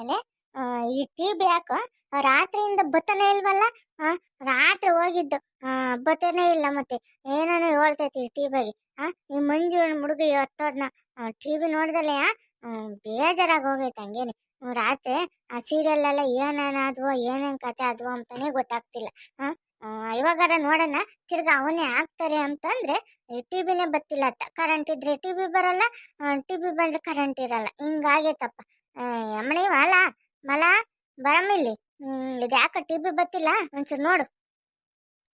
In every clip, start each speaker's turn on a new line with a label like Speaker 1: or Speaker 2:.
Speaker 1: ಎಲೆ ಟಿ ಈ ಟಿವಿ ಯಾಕೋ ರಾತ್ರಿಯಿಂದ ಬತ್ತನೇ ಇಲ್ವಲ್ಲ ರಾತ್ರಿ ಹೋಗಿದ್ದು ಬತ್ತನೇ ಇಲ್ಲ ಮತ್ತೆ. ಏನೇನೋ ಹೇಳ್ತೈತಿ ಈ ಬಗ್ಗೆ ಈ ಮಂಜು ಹುಡುಗ ಹತ್ತೋದ್ನ ಟಿವಿ ನೋಡ್ದಲೆ ಬೇಜಾರಾಗಿ ಹೋಗೈತೆ ಹಂಗೇನೆ. ರಾತ್ರಿ ಆ ಸೀರಿಯಲ್ ಎಲ್ಲ ಏನೇನಾದ್ವೋ, ಏನೇನ್ ಕತೆ ಆದ್ವೋ ಅಂತಾನೆ ಗೊತ್ತಾಗ್ತಿಲ್ಲ ಇವಾಗಾರ ನೋಡೋಣ, ತಿರ್ಗಾ ಅವನೇ ಆಗ್ತಾರೆ ಅಂತಂದ್ರೆ ಟಿವಿನೇ ಬತ್ತಿಲ್ಲ ಅಂತ. ಕರೆಂಟ್ ಇದ್ರೆ ಟಿವಿ ಬರಲ್ಲ ಟಿವಿ ಬಂದ್ರೆ ಕರೆಂಟ್ ಇರಲ್ಲ. ಹಿಂಗಾಗೈತಪ್ಪ. ಅಮ್ಮಣಿ ಮಲ ಮಲ ಬರಮ್ಮ ಇಲ್ಲಿ ಹ್ಮ್, ಇದು ಯಾಕೆ ಟಿವಿ ಬತ್ತಿಲ್ಲ? ಒಂಚೂರು ನೋಡು.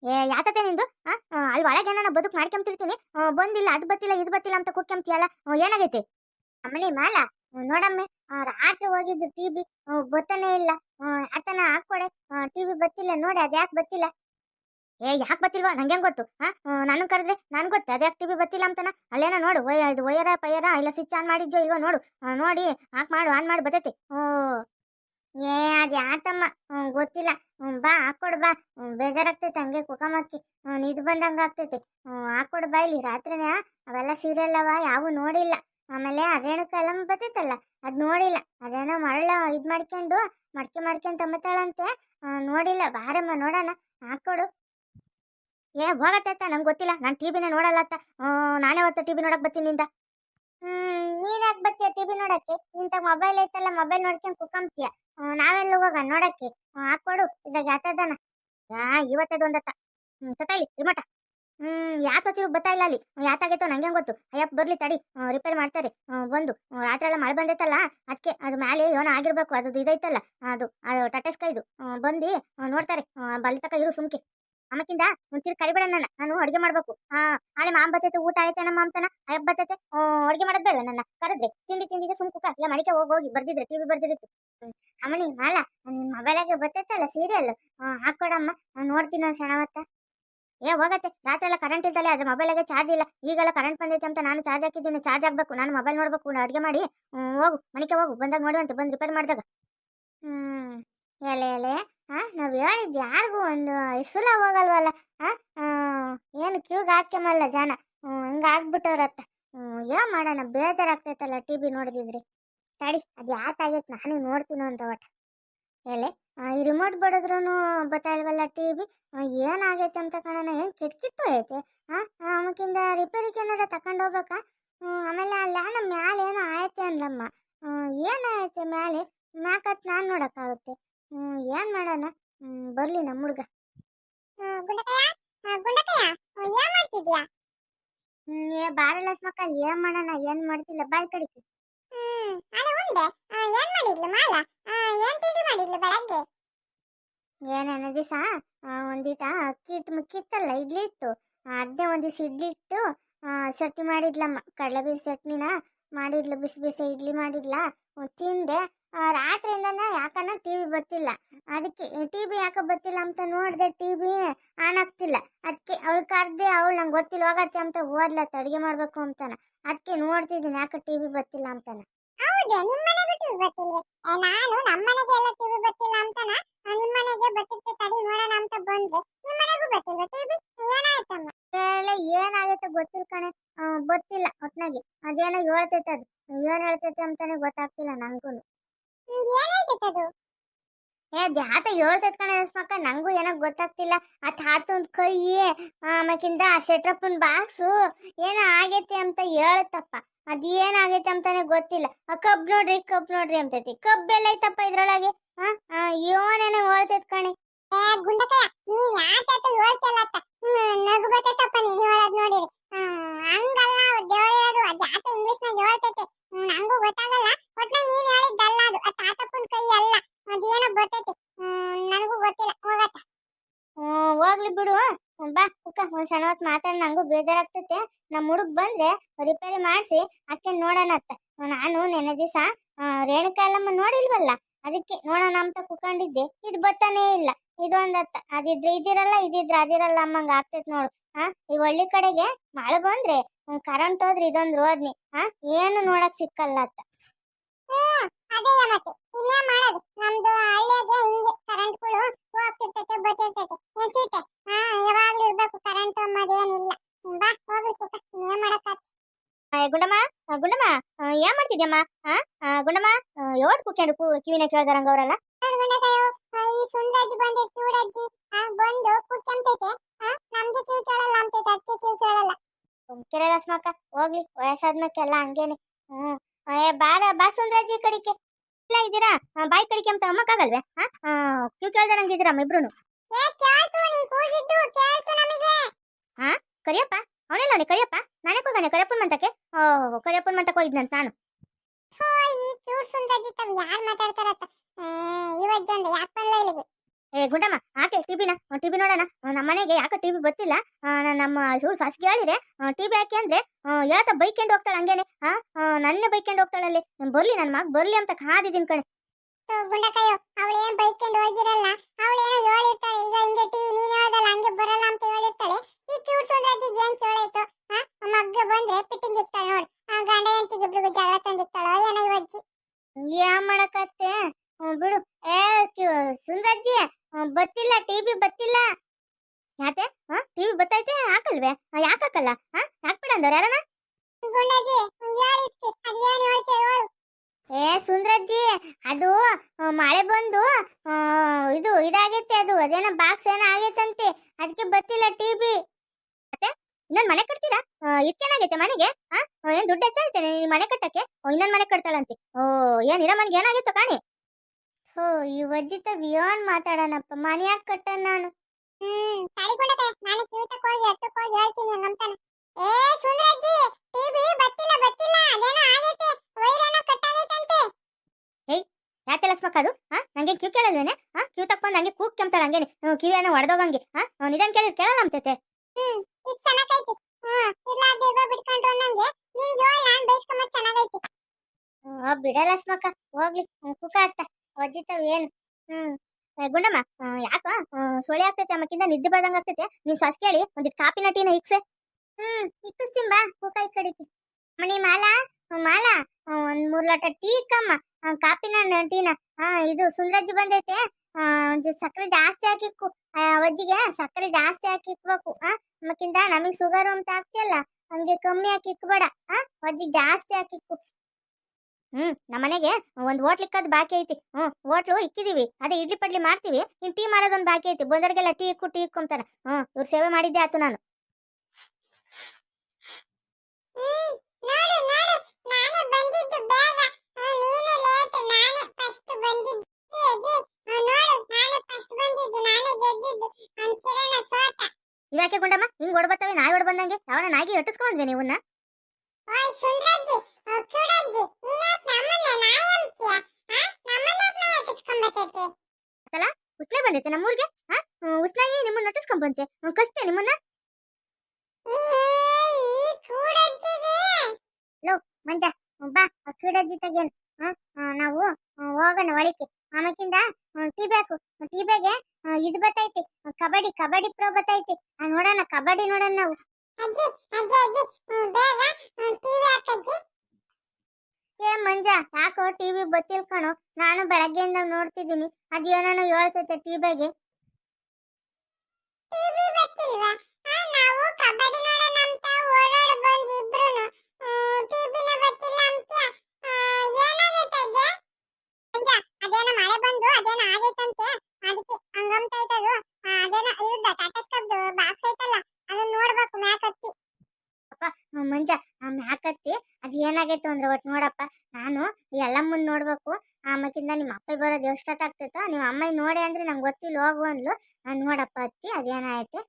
Speaker 1: ಏ, ಯಾತತೆ ನಿಂದು? ಅಲ್ಲಿ ಒಳಗೆ ನಾನು ಬದುಕು ಮಾಡ್ಕೊಂತಿರ್ತೀನಿ ಬಂದಿಲ್ಲ, ಅದು ಬತ್ತಿಲ್ಲ, ಇದು ಬತ್ತಿಲ್ಲ ಅಂತ ಕುಕ್ಕೊಂತೀಯಲ್ಲ ಏನಾಗೈತೆ? ಅಮ್ಮಣಿ ಮಾಲ ನೋಡಮ್ಮೆ ರಾತ್ರಿ ಹೋಗಿದ್ದು ಟಿವಿ ಬತ್ತನೇ ಇಲ್ಲ. ಆತನ ಹಾಕೊಡೆ ಟಿವಿ ಬತ್ತಿಲ್ಲ, ನೋಡಿ ಅದು ಯಾಕೆ ಬತ್ತಿಲ್ಲ. ಏ ಯಾಕೆ ಬತ್ತಿಲ್ವಾ? ನಂಗೆ ಗೊತ್ತು? ಹಾ ನಾನು ಕರೆದ್ರೆ ನಾನು ಗೊತ್ತು? ಅದ್ಯಾಕೆ ಟಿವಿ ಬತ್ತಿಲ್ಲ ಅಂತನ? ಅಲ್ಲೇನ ನೋಡು ಒಯ್ಯ ಇದು ಒಯ್ಯರ ಪಯ್ಯರ ಇಲ್ಲ ಸ್ವಿಚ್ ಆನ್ ಮಾಡಿದ್ಯೋ ಇಲ್ವೋ ನೋಡು. ನೋಡಿ ಹಾಕ್ ಮಾಡು ಆನ್ ಮಾಡಿ ಬರ್ತೈತಿ ಓ ಏ ಅದು ಯಾತಮ್ಮ? ಗೊತ್ತಿಲ್ಲ. ಬಾ ಹಾಕ್ಕೊಡು ಬಾ. ಬೇಜಾರಾಗ್ತೈತೆ ಹಂಗೆ ಕುಕಮಕ್ಕಿ. ಇದು ಬಂದಂಗೆ ಆಗ್ತೈತಿ. ಹ್ಮ್, ಹಾಕೊಡು ಬಾ ಇಲ್ಲಿ. ರಾತ್ರಿನೇ ಅವೆಲ್ಲ ಸೀರಿಯಲ್ ಅವ ಯಾವು ನೋಡಿಲ್ಲ. ಆಮೇಲೆ ಅದೇನ ಕಲಂ ಬತ್ತೈತಲ್ಲ ಅದು ನೋಡಿಲ್ಲ. ಅದೇನೋ ಮರಳ ಇದು ಮಾಡ್ಕೊಂಡು ಮಡ್ಕೆ ಮಾಡ್ಕೊಂಡ್ ತಂಬತ್ತಾಳಂತೆ ನೋಡಿಲ್ಲ. ಬಾರಮ್ಮ ನೋಡೋಣ. ಹಾಕೊಡು ಏ, ಹೋಗತ್ತ ನಂಗೆ ಗೊತ್ತಿಲ್ಲ. ನಾನು ಟಿವಿನೇ ನೋಡಲ್ಲ ಅತ್ತ. ನಾನೇ ಹೊತ್ತು ಟಿವಿ ನೋಡಕ್ ಬರ್ತೀನಿ ನಿಂದ ಹ್ಮ್, ನೀನ್ ಯಾಕೆ ಬರ್ತೀಯ ಟಿವಿ ನೋಡಕ್ಕೆ? ಇಂತ ಮೊಬೈಲ್ ಐತಲ್ಲ ಮೊಬೈಲ್ ನೋಡ್ಕೊಂಡು ಕುಕ್ಕಂತೀಯ ನಾವೆಲ್ಲ ಹೋಗ, ನೋಡಕ್ಕೆ. ಹಾಕೊಡು ಇದಾಗ ಯಾತದನ ಯಾ, ಇವತ್ತದ ಒಂದತ್ತ ಹ್ಮ್ ತತಾಳಿ ರಿಮೋಟ. ಹ್ಮ್ ಯಾತತ್ತಿರು ಬರ್ತಾ ಇಲ್ಲ ಅಲ್ಲಿ. ಯಾತಾಗೈತೋ ನಂಗೆ ಗೊತ್ತು. ಅಯ್ಯಪ್ಪ, ಬರ್ಲಿ ತಡಿ. ರಿಪೇರ್ ಮಾಡ್ತಾರೆ. ಬಂದು. ರಾತ್ರಿ ಎಲ್ಲ ಮಳೆ ಬಂದೈತಲ್ಲ ಅದಕ್ಕೆ ಅದು ಮೇಲೆ ಏನೋ ಆಗಿರ್ಬೇಕು, ಅದು ಇದೈತಲ್ಲ ಅದು ಅದು ಟಟಸ್ಕೈದು ಬಂದು ನೋಡ್ತಾರೆ. ಬಲ್ಲಿ ತಕ ಇರು ಸುಮ್ಕೆ. ಆಮಕ್ಕಿಂದ ಒಂಚೂರು ಕರಿಬೇಡ ನನ್ನ ನಾನು ಅಡುಗೆ ಮಾಡಬೇಕು. ಹಾ, ಆಲೆ ಮಾಮ್ ಬತ್ತೈತೆ ಊಟ ಆಯ್ತೆ, ನಮ್ಮ ಮಾಮ್ತನ ಅಯ್ಯಪ್ಪ ಬತ್ತೈತೆ ಅಡುಗೆ ಮಾಡೋದು ಬೇಡ ನನ್ನ, ಕರೆದ್ರೆ, ತಿಂಡಿ ತಿಂಡಿಗೆ ಸುಮ್ ಕುಕ್ಕ ಇಲ್ಲ ಮಡಿಕೆ ಹೋಗಿ ಹೋಗಿ ಬರ್ದಿದ್ರೆ ಟಿವಿ ಬರ್ದಿರಿತ್ತು. ಅಮ್ಮನಿ, ಮಾಲ, ನಿನ್ ಮೊಬೈಲಾಗೆ ಬತ್ತೈತಲ್ಲ ಸೀರಿಯಲ್? ಹಾಕೊಡಮ್ಮ ನೋಡ್ತೀನಿ ಸಣವತ್ತ ಏ, ಹೋಗತ್ತೆ, ರಾತ್ರಿ ಎಲ್ಲ ಕರೆಂಟ್ ಇದ್ದಲ್ಲ ಅದ್ರ ಮೊಬೈಲಾಗೆ ಚಾರ್ಜ್ ಇಲ್ಲ. ಈಗೆಲ್ಲ ಕರೆಂಟ್ ಬಂದೈತೆ ಅಂತ ನಾನು ಚಾರ್ಜ್ ಹಾಕಿದ್ದೀನಿ ಚಾರ್ಜ್ ಆಗಬೇಕು. ನಾನು ಮೊಬೈಲ್ ನೋಡ್ಬೇಕು ಅಡುಗೆ ಮಾಡಿ. ಹೋಗು ಮನಿಕೆ ಹೋಗು, ಬಂದಾಗ ನೋಡುವಂತೆ, ಬಂದು ರಿಪೇರ್ ಮಾಡಿದಾಗ. ಹ್ಮ್, ಎಲೆ ಎಲೆ. ಹಾ ನಾವು ಹೇಳಿದ್ ಯಾರಿಗೂ ಒಂದು ಹೆಸಲ ಹೋಗಲ್ವಲ್ಲ? ಹಾ ಏನು ಕ್ಯೂಗೆ ಹಾಕ್ಯಮಲ್ಲ ಜನ. ಹಂಗ ಆಗ್ಬಿಟ್ಟವ್ರತ್ತ. ಏನು ಮಾಡೋಣ, ಬೇಜಾರಾಗ್ತೈತಲ್ಲ ಟಿ ವಿ ನೋಡಿದ್ರಿ ತಡಿ, ಅದು ಯಾತಾಗೈತೆ ನಾನು ನೋಡ್ತೀನೋ ಅಂತ ಒಟ್ಟ. ಹೇಳಿ ಈ ರಿಮೋಟ್ ಬಡಿದ್ರೂ ಬರ್ತಾ ಟಿ ವಿ ಏನಾಗೈತೆ ಅಂತ ಕಾಣೋಣ ಏನು ಕಿಟ್ಕಿಟ್ಟು ಐತೆ? ಹಾಂ ಆಮಕ್ಕಿಂದ ರಿಪೇರಿಗೆ ಏನಾರ ತಗೊಂಡೋಗ್ಬೇಕಾ ಆಮೇಲೆ ಅಲ್ಲ ನಮ್ಮ ಮ್ಯಾಲೆ ಏನೋ ಆಯ್ತೆ ಅಂದ್ಲಮ್ಮ. ಏನಾಯ್ತೆ ಮ್ಯಾಲೆ? ಮ್ಯಾಕತ್ ನಾನು ನೋಡೋಕ್ಕಾಗುತ್ತೆ. ಹ್ಞೂ ಏನ್ ಮಾಡೋಣ? ಹ್ಮ್, ಬರ್ಲಿ ನಮ್ಮ ಹುಡುಗ. ಹ್ಮ್ ಏ ಬಾರಲ್ಲ ಮಕ್ಕ ಏನ್ ಮಾಡೋಣ ಏನ್ ಮಾಡ್ತಿಲ್ಲ ಬಾಯ್ ಕಡಿಕೆ
Speaker 2: ಹ್ಮ್
Speaker 1: ಏನೇನ ದಿವಸ? ಒಂದಿಟ ಅಕ್ಕಿ ಹಿಟ್ಟು ಮಿಕ್ಕಿತ್ತಲ್ಲ ಇಡ್ಲಿ ಇಟ್ಟು ಅದೇ ಒಂದಿವ್ಸ ಇಡ್ಲಿ ಇಟ್ಟು ಚಟ್ನಿ ಮಾಡಿದ್ಲಮ್ಮ. ಕಡಲೆ ಬೀಜ ಚಟ್ನಿನ ಮಾಡಿದ್ಲು ಬಿಸಿ ಬಿಸಿ ಇಡ್ಲಿ ಮಾಡಿದ್ಲ. ಹ್ಮ್, ತಿಂದೆ. ಆ, ರಾತ್ರಿಯಿಂದನ ಯಾಕನ ಟಿವಿ ಬರ್ತಿಲ್ಲ. ಅದಕ್ಕೆ ಟಿವಿ ಯಾಕೆ ಬರ್ತಿಲ್ಲ ಅಂತ ನೋಡ್ದೆ ಟಿವಿ ಆನ್ ಆಗ್ತಿಲ್ಲ. ಅದಕ್ಕೆ ಅವಳು ಕರ್ದೆ ಅವಳು ನಂಗೆ ಗೊತ್ತಿಲ್ಲ ಹೋಗತ್ತೆ ಅಂತ ಓದ್ಲತ್ತ ಅಡುಗೆ ಮಾಡ್ಬೇಕು ಅಂತಾನ. ಅದಕ್ಕೆ ನೋಡ್ತಿದ್ದೀನಿ ಯಾಕೆ ಟಿವಿ ಬರ್ತಿಲ್ಲ ಅಂತಾನ.
Speaker 2: ಹೌದೇ ನಿಮ್ಮ ಮನೆಗೂ ಟಿವಿ ಬರ್ತಿಲ್ವೇ? ನಾನು ನಮ್ಮ ಮನೆಗೆ ಎಲ್ಲ ಟಿವಿ ಬರ್ತಿಲ್ಲ ಅಂತನ? ನಿಮ್ಮ ನಿಮ್ ಮನೆಗೆ ಬರ್ತಿತ್ತು ತಡಿ ನೋಡೋಣ ಅಂತ ಬಂದೆ. ನಿಮ್ಮ ಮನೆಗೂ ಬರ್ತಿಲ್ವ ಟಿವಿ ಏನಾಯ್ತಮ್ಮ?
Speaker 1: ಎಲ್ಲ ಏನಾಗೈತೆ ಗೊತ್ತಿಲ್ಲ ಕಣೆ. ಗೊತ್ತಿಲ್ಲ ಒಟ್ನಾಗಿ. ಅದೇನೋ ಹೇಳ್ತೈತೆ ಅದು. ಏನ್ ಹೇಳ್ತೈತೆ ಅಂತಾನೆ ಗೊತ್ತಾಗ್ತಿಲ್ಲ ನಂಗೂ
Speaker 2: ಅದು?
Speaker 1: ಏ ದ್ಯಾತ ಹೇಳ್ತೈತೆ ಕಣೆ ಮಕ್ಕ ನಂಗೂ ಏನೋ ಗೊತ್ತಾಗ್ತಿಲ್ಲ. ಆ ತಾತಂದ್ ಕೈ ಆಮೇಕಿಂದ ಆ ಶೆಟ್ರಪ್ಪನ್ ಬಾಕ್ಸು ಏನೋ ಆಗೈತೆ ಅಂತ ಹೇಳತ್ತಪ್ಪ. ಅದೇನಾಗೈತೆ ಅಂತಾನೆ ಗೊತ್ತಿಲ್ಲ. ಆ ಕಬ್ ನೋಡ್ರಿ ಕಬ್ ನೋಡ್ರಿ ಅಂತೈತಿ. ಕಬ್ ಎಲ್ಲ ಐತಪ್ಪ ಇದ್ರೊಳಗೆ ಹಾ ಏನೇನೋ ಹೇಳ್ತೈತೆ ಕಣೆ.
Speaker 2: ಏ, ಗುಂಡಕಯ್ಯ, ನೀನ್ ಯಾಕೆ ಯೋಳ್ಸಲ್ಲತ್ತ ಹ್ಮ್ ನಗು ಬರ್ತೈತಪ್ಪ ನೀನ್ ಹೇಳೋದ್ ನೋಡಿರಿ. ಹಂಗಲ್ಲ, ದೇವ್ರು ಹೇಳೋದು ಅದ್ ಯಾಕೆ ಇಂಗ್ಲಿಷ್ ನಾಗ ಹೇಳ್ತೈತೆ. ನಂಗೂ ಗೊತ್ತಾಗಲ್ಲ ಒಟ್ನಾಗ ನೀನ್ ಹೇಳಿದ್ದಲ್ಲ ಅದು ಆ ತಾತಪ್ಪನ ಕೈ ಅಲ್ಲ ಅದೇನೋ ಬರ್ತೈತಿ ಹ್ಮ್ ನನಗೂ ಗೊತ್ತಿಲ್ಲ ಹೋಗತ್ತ
Speaker 1: ಹ್ಮ್, ಹೋಗ್ಲಿ ಬಿಡು ಹ್ಮ್, ಬಾ ಕುಕ್ಕ ಒಂದ್ ಸಣ್ಣ ಹೊತ್ತು ಮಾತಾಡ್ ನಂಗೂ ಬೇಜಾರಾಗ್ತೈತೆ. ನಮ್ಮ ಹುಡುಗ ಬಂದ್ರೆ ರಿಪೇರಿ ಮಾಡಿಸಿ ಅಕ್ಕೆ ನೋಡೋಣತ್ತ ನಾನು ನೆನೆ ದಿವಸ ರೇಣುಕಾಲಮ್ಮ ನೋಡಿಲ್ವಲ್ಲ? ಅದಕ್ಕೆ ನೋಡೋಣ ಅಂತ ಕುಕೊಂಡಿದ್ದೆ ಇದು ಬತ್ತಾನೇ ಇಲ್ಲ. ಇದೊಂದತ್ತ ಅದಿದ್ರೆ ಇದಿರಲ್ಲ, ಇದಿದ್ರೆ ಅದಿರಲ್ಲ ಅಮ್ಮಂಗ ಆಗ್ತೈತೆ ನೋಡು. ಹಾ ಈ ಹಳ್ಳಿ ಕಡೆಗೆ ಮಳೆ ಬಂದ್ರೆ ಕರೆಂಟ್ ಹೋದ್ರೆ ಇದೊಂದು ರೋದ್ನಿ. ಹಾ ಏನು ನೋಡಕ್ ಸಿಕ್ಕಲ್ಲ ಅತ್ತ.
Speaker 2: ಅದೇ ಮತ್ತೆ? ಇನ್ನೇ ಮಾಡೋದು. ನಮ್ದು ಹಳ್ಳಿಯಾಗೆ ಹಿಂಗೆ ಕರೆಂಟ್ಗಳು ಹೋಗ್ತಿರ್ತೈತೆ ಬರ್ತಿರ್ತೈತೆ ಎಸಿಟೆ ಸೀಟೆ ಹಾ ಯಾವಾಗ್ಲೂ ಇರ್ಬೇಕು. ಕರೆಂಟ್ ಅನ್ನೋದೇನಿಲ್ಲ ಬಾ ಹೋಗ್ಲಿ ಕುಕ್ಕ ಇನ್ನೇ ಮಾಡಕ್ಕಾಗ್ತದೆ
Speaker 1: ಗುಂಡಮ್ಮ ಗುಂಡಮ್ಮ ಏನ್ ಮಾಡ್ತಿದ್ಯಮ್ಮ? ಹಾ ಗುಂಡಮ್ಮ ಯಾವತ್ತು ಕುಕ್ಕೊಂಡು ಕಿವಿನ ಕೇಳ್ದಾರಂಗ ಅವರಲ್ಲ?
Speaker 2: ಈ ಸುಂದಜ್ಜಿ ಬಂದೆ ಚೂಡಜ್ಜಿ ಬಂದು ಕುಕ್ಕೆಂತೈತೆ ನಮ್ಗೆ ಕಿವಿ ಕೇಳಲ್ಲ ಅಂತೈತೆ ಅದಕ್ಕೆ ಕಿವಿ ಕೇಳಲ್ಲ.
Speaker 1: ಕೆರೆ ರಸ್ಮಕ್ಕ ಹೋಗ್ಲಿ ವಯಸ್ಸಾದ್ಮೇಲೆ ಎಲ್ಲ ಹಂಗೇನೆ. ಹ್ಮ್ ಏ ಬಾರ ಬಾ ಸುಂದ್ರಾಜಿ ಕಡಿಕೆ ಇಲ್ಲ ಇದ್ದೀರಾ? ಬಾಯಿ ಕಡಿಕೆ ಅಂತ ಅಮ್ಮಕ್ಕಾಗಲ್ವೇ? ಹಾ ಕಿವಿ ಕೇಳ್ದಾರಂಗ ಇದ್ದೀರಮ್ಮ ಇಬ್ರು
Speaker 2: ನಮಗೆ.
Speaker 1: ಕರಿಯಪ್ಪ? ಅವನೆಲ್ಲ ಅವನೇ ಕರಿಯಪ್ಪ? ನಾನೇ ಹೋಗಾನೆ ಕರಿಯಪ್ಪನ ಮಂತಕ್ಕೆ? ಓ ಕರಿಯಪ್ಪನ ಮಂತಕ್ಕೆ ಹೋಗಿದ್ನಂತ ನಾನು.
Speaker 2: ಯಾರ್ ಮಾತಾಡ್ತಾರತ್ತ? ಇವತ್ತೊಂದು ಯಾಕೆ ಬಂದ್ಲ ಇಲ್ಲಿಗೆ?
Speaker 1: ಏ ಗುಂಡಮ್ಮ ಆಕೆ ಟಿವಿನ ಟಿವಿ ನೋಡೋಣ. ನಮ್ಮ ಮನೆಗೆ ಯಾಕೆ ಟಿವಿ ಗೊತ್ತಿಲ್ಲ. ನಮ್ಮ ಸುಳ್ಳು ಸಾಸಿಗೆ ಹೇಳಿದೆ. ಟಿವಿ ಯಾಕೆ ಅಂದ್ರೆ ಯಾತ ಬೈಕೊಂಡು ಹೋಗ್ತಾಳೆ ಹಂಗೇನೆ. ಬೈಕ್ ನನ್ನೇ ಬೈಕೊಂಡು ಹೋಗ್ತಾಳಲ್ಲಿ ಬರ್ಲಿ ನನ್ನ ಮಗ ಬರ್ಲಿ ಅಂತ ಕಾದಿದ್ದೀನಿ ಕಣೆ.
Speaker 2: ಗುಂಡಕಾಯೋ ಅವಳೇನ್ ಬೈಕೊಂಡು ಹೋಗಿರಲ್ಲ. ಅವಳೇನೋ ಹೇಳಿರ್ತಾಳೆ ಈಗ ಹಿಂಗೆ ಟಿವಿ ನೀನ್ ಹೇಳ್ದಲ್ಲ, ಹಂಗೆ ಬರಲ್ಲ ಅಂತ ಹೇಳಿರ್ತಾಳೆ ಈ ಕ್ಯೂಟ್ ಸುಂದಜ್ಜಿಗೆ ಏನ್ ಕೇಳಾಯ್ತು? ಹಾ ಮಗ್ಗ ಬಂದ್ರೆ ಪಿಟ್ಟಿಂಗ್ ಇರ್ತಾಳೆ ನೋಡ್ ಆ ಗಂಡ ಹೆಂಡತಿಗೆ ಇಬ್ರಿಗೂ ಜಗಳ ತಂದಿರ್ತಾಳೋ ಏನೋ ಇವಜ್ಜಿ
Speaker 1: ಏನ್ ಮಾಡಕತ್ತೆ ಹ್ಮ್, ಬಿಡು ಏ ಕ್ಯೂ- ಸುಂದರ್ಜಿ ಹ್ಮ್, ಬತ್ತಿಲ್ಲ ಟಿವಿ ಬತ್ತಿಲ್ಲ ಯಾಕೆ ಹಾ ಟಿವಿ ಬತ್ತೈತೆ ಹಾಕಲ್ವೇ ಯಾಕೆ ಹಾಕಲ್ಲ ಹಾ ಹಾಕ್ಬಿಡ ಅಂದವ್ರು ಯಾರನ
Speaker 2: ಗುಂಡಜ್ಜಿ ಹೇಳಿದ್ಕೆ ಅದ್ ಏನ್ ಹೇಳ್ತೀಯ ಹೇಳು
Speaker 1: ಏ ಸುಂದ್ರಜ್ಜಿ ಅದು ಆ, ಮಳೆ ಬಂದು ಆ, ಇದು ಇದಾಗೈತೆ ಅದು ಅದೇನೋ ಬಾಕ್ಸ್ ಏನೋ ಆಗೈತಂತೆ ಅದಕ್ಕೆ ಬತ್ತಿಲ್ಲ ಟಿವಿ ಮತ್ತೆ? ಇನ್ನೊಂದ್ ಮನೆ ಕಟ್ತೀರಾ? ಇದಕ್ಕೇನಾಗೈತೆ ಮನೆಗೆ? ಆ, ಏನ್ ದುಡ್ಡು ಹೆಚ್ಚಾಯ್ತೆ ಈ ಮನೆ ಕಟ್ಟಕ್ಕೆ? ಇನ್ನೊಂದ್ ಮನೆ ಕಟ್ತಾಳಂತೆ. ಓ ಏನ್ ಇರೋ ಮನೆಗೆ ಏನಾಗಿತ್ತು ಕಾಣಿ. ಓ ಈ ವಜ್ಜಿತ ಏನ್ ಮಾತಾಡೋಣಪ್ಪ ಮನೆ ಯಾಕೆ ಕಟ್ಟನ್ ನಾನು?
Speaker 2: ಹ್ಮ್ ಗುಂಡಕಾಯ ನಾನು ಕಿವಿತಕ್ ಹೋಗಿ ಹತ್ತಕ್ಕೆ ಹೋಗಿ ಹೇಳ್ತೀನಿ ಹಂಗಂತಾನ ಏ ಸುಂದರಜ್ಜಿ ಟಿವಿ ಬತ್ತಿಲ್ಲ ಬತ್ತಿಲ್ಲ ಅದೇನೋ ಆಗೈತೆ. ವೈರೇನೋ ಕಟ್ಟಾಗೈತಂತೆ
Speaker 1: ಯಾಕೆ ಲಸ್ಮಕ್ಕ ಅದು? ಹಾ? ನಂಗೆ ಕ್ಯೂ ಕೇಳಲ್ವೇನೆ? ಹಾ? ಕ್ಯೂ ತಕ್ಕೊಂಡು ಹಂಗೆ ಕೂಗ್ ಕೆಮ್ತಾಳ ಹಂಗೇನೆ. ಕಿವಿಯನ್ನ ಹೊಡೆದೋಗಂಗೆ ಹಾ? ನಿಧಾನ ಕೇಳಿ ಕೇಳಲ್ಲ ಅಂತತೆ
Speaker 2: ಹ್ಮ್ ಇದ್ ಚೆನ್ನಾಗೈತಿ. ಹ್ಮ್ ಇರ್ಲಾರ್ದೆ ಇರ್ಬ ಬಿಟ್ಕೊಂಡ್ರು ಅನ್ನಂಗೆ ನೀನ್ ಹೇಳ ನಾನ್ ಬೈಸ್ಕೊಂಬ ಚೆನ್ನಾಗೈತಿ.
Speaker 1: ಆ, ಬಿಡಲ್ಲ ಸ್ಮಕ್ಕ ಹೋಗ್ಲಿ ಕುಕ ಅತ್ತ. ಒಜ್ಜಿತಾವ್ ಏನು. ಹ್ಮ್ ಗುಂಡಮ್ಮ ಯಾಕ ಸೊಳೆ ಆಗ್ತೈತೆ ಅಮ್ಮಕ್ಕಿಂತ ನಿದ್ದೆ ಬರ್ದಂಗ ಆಗ್ತೈತೆ. ನೀನ್ ಸೊಸ್ ಕೇಳಿ ಒಂದಿಟ್ ಕಾಪಿ ನಟಿನ ಇಕ್ಸೆ ಹ್ಮ್ ಇಕ್ಕಿಸ್ತೀನಿ ಬಾ ಕುಕ ಈ ಕಡಿತಿ ಮಣಿ ಮಾಲಾ ಮಾಲಾ. ಒಂದ್ ಮೂರ್ ಲೋಟ ಟೀ ಕಮ್ಮ. ಕಾಪಿನ ಟೀನ? ಇದು ಸುಂದರಜ್ಜಿ ಬಂದೈತೆ. ಸಕ್ಕರೆ ಜಾಸ್ತಿ ಆ, ಅಜ್ಜಿಗೆ ಸಕ್ಕರೆ ಜಾಸ್ತಿ ಹಾಕಿ ಇಕ್ಬೇಕು ಅಮ್ಮಕ್ಕಿಂತ ನಮಗ್ ಶುಗರ್ ಅಂತ ಆಗ್ತಿಲ್ಲ ಹಂಗೆ ಕಮ್ಮಿ ಹಾಕಿ ಇಕ್ಬೇಡ. ಅಜ್ಜಿಗೆ ಜಾಸ್ತಿ ಹಾಕಿಕ್ಕು. ಹ್ಮ್ ನಮ್ಮನೆಗೆ ಒಂದ್ ಹೋಟ್ಲ್ ಇಕ್ಕದ್ ಬಾಕಿ ಐತಿ. ಹ್ಮ್ ಹೋಟ್ಲು ಇಕ್ಕಿದೀವಿ. ಅದೇ ಇಡ್ಲಿ ಪಡ್ಲಿ ಮಾಡ್ತೀವಿ. ಇನ್ ಟೀ ಮಾರೋದೊಂದ್ ಬಾಕಿ ಐತಿ. ಬಂದವ್ರಿಗೆಲ್ಲ ಟೀ ಇಕ್ಕು ಟೀ ಇಕ್ಕೊಂತಾರ ಹ್ಮ್ ಇವ್ರ ಸೇವೆ ಮಾಡಿದ್ದೆ ಆತು ನಾನು.
Speaker 2: ನಾನೇ ಬಂದಿದ್ದು ಬೇಗ. ನೀನು ಲೇಟ್ ನಾನೇ ಫಸ್ಟ್ ಬಂದಿದ್ದು. ನೋಡು ನಾನು ಫಸ್ಟ್ ಬಂದಿದ್ದು. ನಾನೇ ಗೆದ್ದಿದ್ದು. ಅವ್ನ್ ಕಿರಣ ಸೋತ.
Speaker 1: ಇವಾಕೆ ಗುಂಡಮ್ಮ? ಹಿಂಗ್ ಓಡ್ಬತ್ತವೆ? ನಾಯಿ ಓಡ್ ಬಂದಂಗೆ? ಯಾವನ ನಾಯಿಗೆ ಎಟ್ಟಿಸ್ಕೊಂಡ್ವಿ ನೀವನ್ನ?
Speaker 2: ಓಯ್ ಸುಂದ್ರಜ್ಜಿ. ಓ ಚೂಡಜ್ಜಿ ನೀನ್ಯಾಕ್ ನಮ್ಮನ್ನ ನಾಯಿ ಅಂತೀಯ ನಮ್ಮನ್ನ ನಾಯಿ ಎತ್ತಿಸ್ಕೊಂಬತ್ತೈತಿ
Speaker 1: ಉಸ್ಲೆ ಬಂದೈತೆ ನಮ್ಮೂರ್ಗೆ? ಹಾ ಉಸ್ನಾಯಿ ನಿಮ್ಮನ್ನ ನಟಿಸ್ಕೊಂಡ್ಬಂತೆ ಕಸ್ತೆ ನಿಮ್ಮನ್ನ.
Speaker 2: ಕೂಡಜ್ಜಿಗೆ.
Speaker 1: ಮಂಜ ಬಾ ಆ ಕ್ರೀಡಜ್ಜಿ ತೆಗೇನು ನಾವು ಹೋಗೋಣ ಒಳಿಕೆ ಆಮಕಿಂದ ಟೀ ಬೇಕು. ಟೀ ಬೇಗೆ ಇದು ಬತ್ತೈತಿ. ಕಬಡ್ಡಿ ಕಬಡ್ಡಿ ಪ್ರೋ ಬತ್ತೈತಿ. ನೋಡೋಣ ಕಬಡ್ಡಿ ನೋಡೋಣ ನಾವು.
Speaker 2: ಅಜ್ಜಿ ಅಜ್ಜಿ ಅಜ್ಜಿ ಬೇಗ ಟಿವಿ ಹಾಕಜ್ಜಿ
Speaker 1: ಏ ಮಂಜ ಯಾಕೋ ಟಿವಿ ಬತ್ತಿಲ್ ಕಣೋ. ನಾನು ಬೆಳಗ್ಗೆಯಿಂದ ನೋಡ್ತಿದ್ದೀನಿ. ಅದೇನೋ ಹೇಳ್ತೈತೆ ಟಿವಿಗೆ
Speaker 2: ಟಿವಿ ಗೊತ್ತಿಲ್ವಾ ಆ, ನಾವು ಕಬಡ್ಡಿ ನೋಡೋಣ ಅಂತ ಓಡಾಡ್ ಬಂದು ಅದೇನೋ ಮಳೆ ಬಂದು ಅದೇನ ಆಗೈತಂತೆ. ಅದಕ್ಕೆ ಹಂಗಂತೈತದು ಆ, ಅದೇನ ಇವ್ದ ಟಾಟಾ ಸ್ಕಬ್ದು ಬಾಕ್ಸ್ ಐತಲ್ಲ ಅದನ್ನ ನೋಡ್ಬೇಕು ಮ್ಯಾಕ್ ಹತ್ತಿ
Speaker 1: ಅಪ್ಪ ಮಂಜ ಆ ಮ್ಯಾಕತ್ತಿ ಅದ್ ಏನಾಗೈತೆ ಅಂದ್ರೆ ಒಟ್ಟು ನೋಡಪ್ಪ. ನಾನು ಎಲ್ಲ ಮುಂದ್ ನೋಡ್ಬೇಕು. ಆಮಕಿಂದ ನಿಮ್ಮ ಅಪ್ಪ ಬರೋದು ಎಷ್ಟೊತ್ತಾಗ್ತೈತೋ ನಿಮ್ಮ ಅಮ್ಮ ನೋಡಿ ಅಂದ್ರೆ ನಂಗೆ ಗೊತ್ತಿಲ್ಲ ಹೋಗು ಅಂದ್ಲು. ನಾನು ನೋಡಪ್ಪ ಅತ್ತಿ ಅದೇನಾಯ್ತೆ?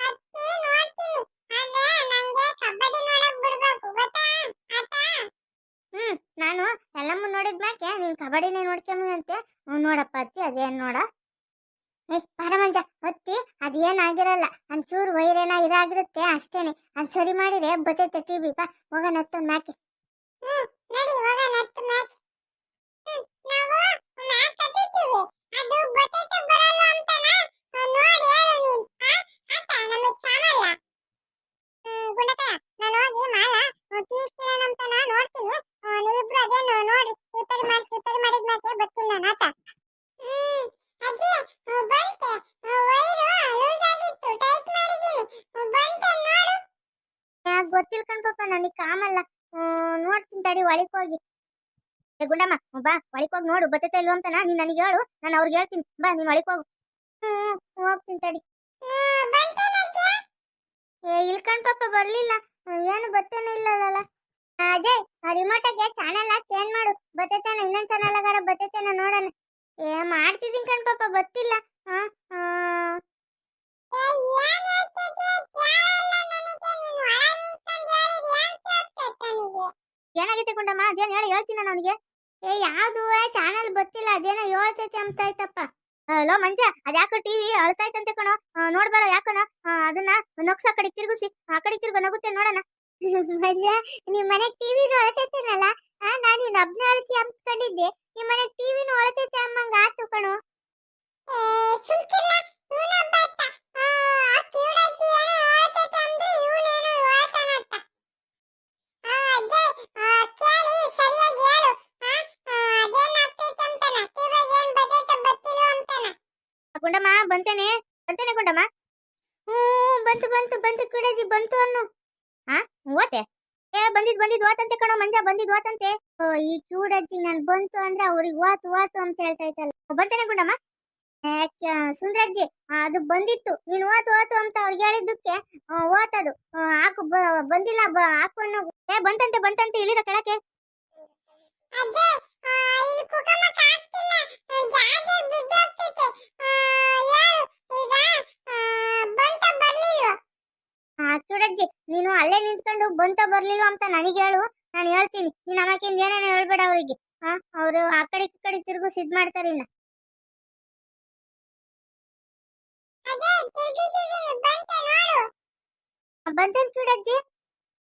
Speaker 2: ಹತ್ತಿ ನೋಡ್ತೀನಿ.
Speaker 1: ನಾನು ಎಲ್ಲಮ್ಮ ನೋಡಿದ ಮ್ಯಾಕೆ ನೀನು ಕಬಡ್ಡಿನೇ ನೋಡ್ಕೊಂಬಂತೆ ನೋಡಪ್ಪ, ಅತ್ತಿ, ಅದೇನ್ ನೋಡ. ಏ ಪರಮಂಜ ಅತ್ತಿ ಅದೇನಾಗಿರಲ್ಲ ಒಂಚೂರು ವೈರೇನ ಇದಾಗಿರುತ್ತೆ ಅಷ್ಟೇನೆ. ಅದ್ ಸರಿ ಮಾಡಿದ್ರೆ ಬತ್ತೈತೆ ಟಿವಿ ಬಾ ಹೋಗೋಣ, ಹತ್ತು ಮ್ಯಾಕೆ.
Speaker 2: ನಾವು ಮ್ಯಾಕ್ ಹತ್ತೀವಿ ಅದು ಗೊತ್ತೈತೆ ಬರಲ್ಲ ಅಂತನ? ನೋಡಿ, ಹೇಳು ನೀನು ಆತ, ನಮಗೆ ಕಾಣಲ್ಲ ಗುಂಡಕಯ್ಯ ನಾನು ಹೋಗಿ ಮಾಲ. ಟೀ ಕೇಳೋಣಂತನ ನೋಡ್ತೀನಿ. ನೀವಿಬ್ರು ಅದೇನು ನೋಡ್ರಿ. ರಿಪೇರಿ ಮಾಡಿ ರಿಪೇರಿ ಮಾಡಿದ ಮ್ಯಾಕೆ ಬರ್ತೀನಿ ನಾನು ಆತ ಅಜ್ಜಿ ಬಂತೆ. ವೈರು ಲೂಸ್ ಆಗಿತ್ತು. ಟೈಟ್ ಮಾಡಿದ್ದೀನಿ. ಬಂತೆ ನೋಡು.
Speaker 1: ಗೊತ್ತಿಲ್ಲ ಕಣ್ಪಪ್ಪ ನನಗೆ, ಕಾಮಲ್ಲ. ನೋಡ್ತೀನಿ ತಡಿ, ಒಳಕ್ ಹೋಗಿ. ಗುಂಡಮ್ಮ ಬಾ, ಒಳಕ್ ಹೋಗಿ ನೋಡು. ಬತ್ತೈತೆ ಇಲ್ವ ಅಂತ ನೀನ್ ನನಗೆ ಹೇಳು. ನಾನು ಅವ್ರಿಗೆ ಹೇಳ್ತೀನಿ. ಬಾ, ನೀನ್ ಒಳಕ್ ಹೋಗು. ಹ್ಮ್, ಹೋಗ್ತೀನಿ ತಡಿ. ಏ ಇಲ್ಲಿ ಪಾಪ ಬರ್ಲಿಲ್ಲ. ಏನು ಬರ್ತೇನೆ ಇಲ್ಲಲ್ಲ ಅಜಯ್ ರಿಮೋಟಗೆ ಚಾನೆಲ್ ಚೇಂಜ್ ಮಾಡು. ಬತ್ತೇತೇನ ಇನ್ನೊಂದ್ ಚಾನೆಲ್ ಆಗಾರ ಬತ್ತೇತೇನ ನೋಡೋಣ. ಏ ಮಾಡ್ತಿದ್ದೀನಿ ಕಣ್ ಗೊತ್ತಿಲ್ಲ. ಬತ್ತಿಲ್ಲ ಆ, ಏನಾಗೈತೆ ಕುಂಡಮ್ಮ? ಅದೇನು ಹೇಳಿ ಹೇಳ್ತೀನಿ ನನಗೆ? ಅವನಿಗೆ ಏ ಯಾವ್ದು? ಚಾನಲ್ ಬತ್ತಿಲ್ಲ ಅದೇನೋ ಹೇಳ್ತೈತೆ ಅಂತ ಆಯ್ತಪ್ಪ. ಲೋ ಮಂಜ ಅದ್ಯಾಕೋ ಟಿವಿ ಅಳ್ತೈತಂತೆ ಕಣೋ. ನೋಡ್ಬಾರ ಯಾಕನ. ಅದನ್ನ ನೊಕ್ಸ ಆ ಕಡೆ ತಿರುಗಿಸಿ. ಆ ಕಡೆ ತಿರುಗ ನಗುತ್ತೆ ನೋಡೋಣ. ಮಂಜ, ನಿಮ್ ಮನೆ ಟಿವಿ ಅಳತೈತೇನಲ್ಲ? ನಾನು ನಿನ್ನ ಒಬ್ನ ಅಳ್ತಿ ಅಂದ್ಕೊಂಡಿದ್ದೆ ನಿಮ್ ಮನೆ ಟಿವಿನೂ ಅಳ್ತೈತೆ ಅಮ್ಮಂಗ ಆತು ಕಣೋ. ಗುಂಡಮ್ಮ, ಬಂತೇನೆ? ಬಂತೇನೆ ಗುಂಡಮ್ಮ? ಹ್ಞೂ, ಬಂತು ಬಂತು ಬಂತು ಕುಡಜಿ, ಬಂತು ಅನ್ನು. ಹಾ ಓತೆ ಏ, ಬಂದಿದ್ ಬಂದಿದ್ ಓತಂತೆ ಕಣೋ, ಮಂಜ, ಬಂದಿದ್ ಓತಂತೆ ಓ, ಈ ಚೂಡಜ್ಜಿ ನಾನು ಬಂತು ಅಂದ್ರೆ ಅವ್ರಿಗೆ ಓತು ಓತು ಅಂತ ಹೇಳ್ತಾ ಇತ್ತಲ್ಲ ಬಂತೇನೆ ಗುಂಡಮ್ಮ? ಸುಂದ್ರಜ್ಜಿ ಅದು ಬಂದಿತ್ತು. ನೀನು ಓತು ಓತು ಅಂತ ಅವ್ರಿಗೆ ಹೇಳಿದ್ದಕ್ಕೆ ಓತದು ಹಾಕು ಬಂದಿಲ್ಲ ಹಾಕು ಅನ್ನೋ. ಏ, ಬಂತಂತೆ ಬಂತಂತೆ, ಇಳಿದ ಕೆಳಕ್ಕೆ ಆ, ಕ್ಯೂಡಜ್ಜಿ ನೀನು ಅಲ್ಲೇ ನಿಂತ್ಕೊಂಡು ಬಂತ ಬರ್ಲಿಲ್ವಾ ಅಂತ ನನಗೆ ಹೇಳು. ನಾನು ಹೇಳ್ತೀನಿ. ನೀನ್ ಅಮ್ಮಕ್ಕಿಂದ ಏನೇನು ಹೇಳ್ಬೇಡ ಅವರಿಗೆ. ಹಾ ಅವರು ಆ ಕಡೆ ಈ ಕಡೆ ತಿರುಗು ಸಿದ್ ಮಾಡ್ತಾರೆ ಇನ್ನ. ಬಂತೇನ್ ಕ್ಯೂಡಜ್ಜಿ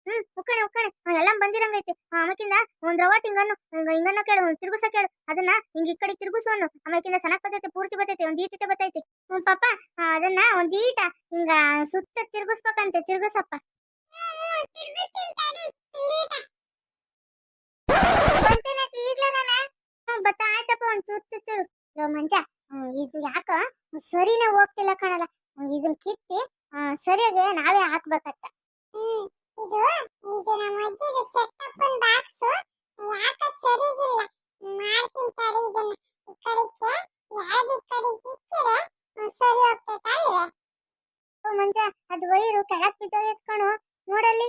Speaker 1: ಹ್ಮ್, ಉಕ್ಕಣೆ ಉಕ್ಕಣೆ. ಎಲ್ಲ ಬಂದಿರಂಗೈತಿ ಆಮೇಕಿಂದ ಒಂದ್ ರವಾಟ್ ಹಿಂಗನ್ನು, ಹಿಂಗ, ಹಿಂಗನ್ನ ಕೇಳು, ಒಂದ್ ತಿರುಗುಸ ಕೇಳು. ಅದನ್ನ ಹಿಂಗ ಈ ಕಡೆ ತಿರುಗಿಸೋನು. ಆಮೇಕಿಂದ ಸನಕ್ ಬರ್ತೈತೆ, ಪೂರ್ತಿ ಬರ್ತೈತೆ, ಒಂದ್ ಈಟಿಟ ಬರ್ತೈತಿ. ಹ್ಮ್, ಪಾಪ ಅದನ್ನ ಒಂದ್ ಈಟ ಹಿಂಗ ಸುತ್ತ ತಿರುಗಿಸ್ಬೇಕಂತೆ, ತಿರುಗಿಸಪ್ಪ. ಆಯ್ತಪ್ಪ ಒಂದ್ ಮಂಜ ಇದು ಯಾಕ ಸರಿನ ಹೋಗ್ತಿಲ್ಲ ಕಣಲ್ಲ ಇದನ್ ಕಿತ್ತಿ ಸರಿಯಾಗಿ ನಾವೇ ಹಾಕ್ಬೇಕತ್ತ
Speaker 2: ಇದು ಇದು ನಮ್ಮ ಅಜ್ಜಿದು ಸೆಟಪ್ಪನ್ ಬಾಕ್ಸ್ ಯಾಕ ಸರಿಗಿಲ್ಲ ಮಾಡ್ತೀನಿ ತಡಿ
Speaker 1: ಮಂಜ ಅದು ವೈರು ಕೆಳಕ್ ಬಿದ್ದೋಗೈತ್ ಕಣು ನೋಡಲ್ಲಿ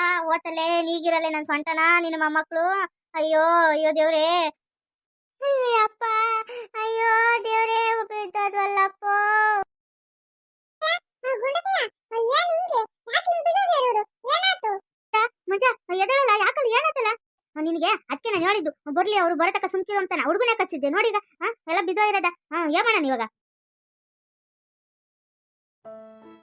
Speaker 1: ಓತಲ್ಲೇ ನೀಗಿರಲ್ಲ ನನ್ ಸೊಂಟನ ನಿನ್ನ ಮೊಮ್ಮಕ್ಳು. ಅಯ್ಯೋ ಅಯ್ಯೋ ದೇವ್ರೇ. ಅಯ್ಯಪ್ಪ ಅಯ್ಯೋ ದೇವ್ರೇ ಬಿದ್ದದ್ವಲ್ಲಪ್ಪ ಮಜಾ ಎದಳಲ್ಲ ಯಾಕಂದ್ರೆ ಏನಾತಲ್ಲ ನಿನಗೆ ಅದಕ್ಕೆ ನಾನು ಹೇಳಿದ್ದು ಬರ್ಲಿ ಅವ್ರು ಬರತಕ್ಕ ಸುಮ್ಕಿರು ಅಂತ ಹುಡುಗನೇ ಕಚ್ಚಿದ್ದೆ ನೋಡಿಗ? ಹಾ ಎಲ್ಲ ಬಿದ್ದೋ ಇರೋದ ಹಾ ಏನ್ ಮಾಡೋಣ ಇವಾಗ?